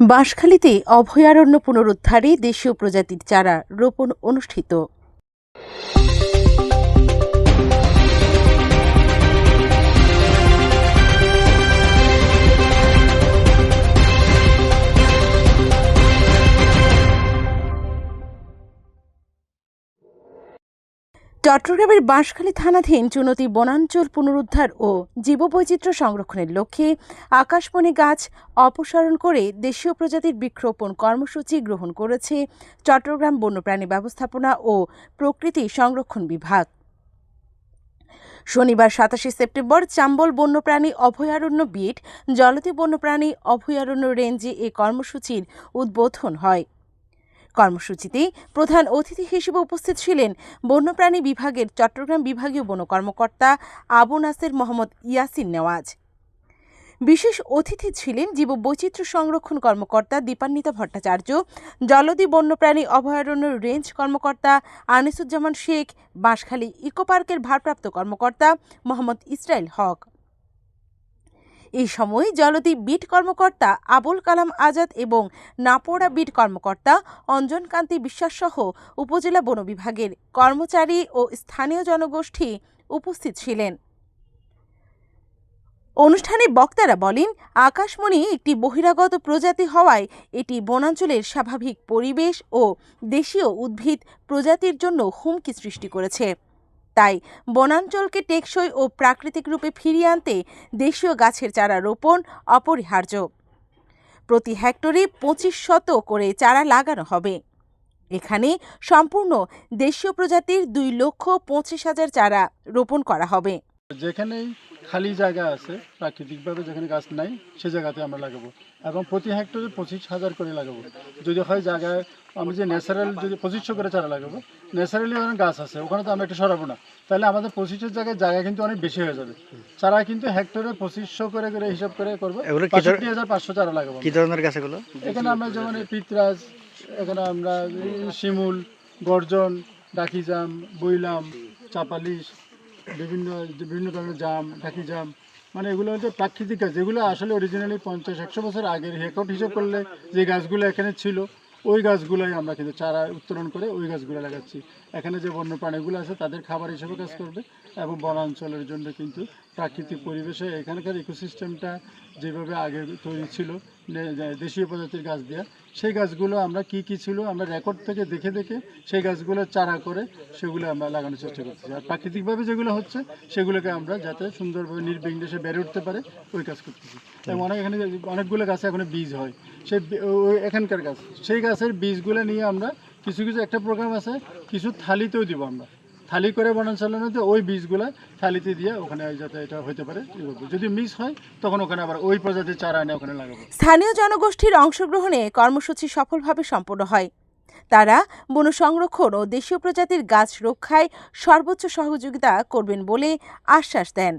বাঁশখালীতে অভয়ারণ্য পুনরুদ্ধারে দেশীয় প্রজাতির চারা রোপণ অনুষ্ঠিত। চট্টগ্রামের বাঁশখালী থানাধীন চুনতি বনাঞ্চল পুনরুদ্ধার ও জীববৈচিত্র্য সংরক্ষণের লক্ষ্যে আকাশমণি গাছ অপসারণ করে দেশীয় প্রজাতির বৃক্ষরোপণ কর্মসূচি গ্রহণ করেছে চট্টগ্রাম বন্যপ্রাণী ব্যবস্থাপনা ও প্রকৃতি সংরক্ষণ বিভাগ। শনিবার সাতাশে সেপ্টেম্বর চাম্বল বন্যপ্রাণী অভয়ারণ্য বিট জলতি বন্যপ্রাণী অভয়ারণ্য রেঞ্জে এ কর্মসূচির উদ্বোধন হয়। কর্মসূচিতে প্রধান অতিথি হিসেবে উপস্থিত ছিলেন বন্যপ্রাণী বিভাগের চট্টগ্রাম বিভাগীয় বন কর্মকর্তা আবু নাসের মোহাম্মদ ইয়াসিন নেওয়াজ। বিশেষ অতিথি ছিলেন জীববৈচিত্র্য সংরক্ষণ কর্মকর্তা দীপান্বিতা ভট্টাচার্য, জলদি বন্যপ্রাণী অভয়ারণ্য রেঞ্জ কর্মকর্তা আনিসুজ্জামান শেখ, বাঁশখালী ইকোপার্কের ভারপ্রাপ্ত কর্মকর্তা মোহাম্মদ ইসরাইল হক। এই সময় জলদি বিট কর্মকর্তা আবুল কালাম আজাদ এবং নাপোড়া বিট কর্মকর্তা অঞ্জন কান্তি বিশ্বাস সহ উপজেলা বন বিভাগের কর্মচারী ও স্থানীয় জনগোষ্ঠী উপস্থিত ছিলেন। অনুষ্ঠানে বক্তারা বলেন, আকাশমণি একটি বহিরাগত প্রজাতি হওয়ায় এটি বনাঞ্চলের স্বাভাবিক পরিবেশ ও দেশীয় উদ্ভিদ প্রজাতির জন্য হুমকি সৃষ্টি করেছে। তাই বনাঞ্চলকে টেকসই ও প্রাকৃতিক রূপে ফিরিয়ে আনতে দেশীয় গাছের চারা রোপণ অপরিহার্য। প্রতি হেক্টরে পঁচিশ শত করে চারা লাগানো হবে। এখানে সম্পূর্ণ দেশীয় প্রজাতির দুই লক্ষ পঁচিশ হাজার চারা রোপণ করা হবে। যেখানেই খালি জায়গা আছে প্রাকৃতিকভাবে যেখানে গাছ নাই সে জায়গাতে আমরা লাগাবো। এবং প্রতি হেক্টরে পঁচিশ হাজার করে লাগাবো। যদি হয় জায়গায় আমি যে ন্যাচারাল যদি পঁচিশশো করে চারা লাগাবো ন্যাচারালি ওখানে গাছ আছে ওখানে তো আমরা একটা সরাবো না। তাহলে আমাদের পঁচিশের জায়গায় জায়গা কিন্তু অনেক বেশি হয়ে যাবে। চারা কিন্তু হেক্টরে পঁচিশশো করে করে হিসাব করে করব পঁয়ষট্টি হাজার পাঁচশো চারা লাগাবো কি ধরনের গাছ এগুলো? এখানে আমরা যেমন পিতরাজ এখানে আমরা শিমুল গর্জন ডাকিজাম বইলাম চাপালিশ বিভিন্ন বিভিন্ন ধরনের জাম ডাকি জাম মানে এগুলো হচ্ছে প্রাকৃতিক গাছ, যেগুলো আসলে অরিজিনালি পঞ্চাশ, একশো বছর আগের রেকর্ড হিসেব করলে যে গাছগুলো এখানে ছিল, ওই গাছগুলোই আমরা কিন্তু চারা উত্তোলন করে ওই গাছগুলো লাগাচ্ছি। এখানে যে বন্য প্রাণীগুলো আছে, তাদের খাবার হিসেবে কাজ করবে এবং বনাঞ্চলের জন্য কিন্তু প্রাকৃতিক পরিবেশে এখানকার ইকোসিস্টেমটা যেভাবে আগে তৈরি ছিল দেশীয় প্রজাতির গাছ দেওয়া সেই গাছগুলো আমরা কি কি ছিল আমরা রেকর্ড থেকে দেখে দেখে সেই গাছগুলো চারা করে সেগুলো আমরা লাগানোর চেষ্টা করতেছি। আর প্রাকৃতিকভাবে যেগুলো হচ্ছে, সেগুলোকে আমরা যাতে সুন্দরভাবে নির্বিঘ্নে সে বেড়ে উঠতে পারে, ওই কাজ করতেছি। এবং অনেক এখানে অনেকগুলো গাছে এখন বীজ হয়। সেই এখানকার গাছ, সেই গাছের বীজগুলো নিয়ে আমরা কিছু কিছু একটা প্রোগ্রাম আছে, কিছু থালিতেও দিব আমরা। থালি করে বনাঞ্চলের মধ্যে ওই বীজগুলো থালিতে দিয়ে ওখানে যাতে এটা হতে পারে যদি মিস হয়, তখন ওখানে আবার ওই প্রজাতির চারা এনে ওখানে লাগাবো। স্থানীয় জনগোষ্ঠীর অংশগ্রহণে কর্মসূচি সফলভাবে সম্পন্ন হয়। তারা বন সংরক্ষণ ও দেশীয় প্রজাতির গাছ রক্ষায় সর্বোচ্চ সহযোগিতা করবেন বলে আশ্বাস দেন।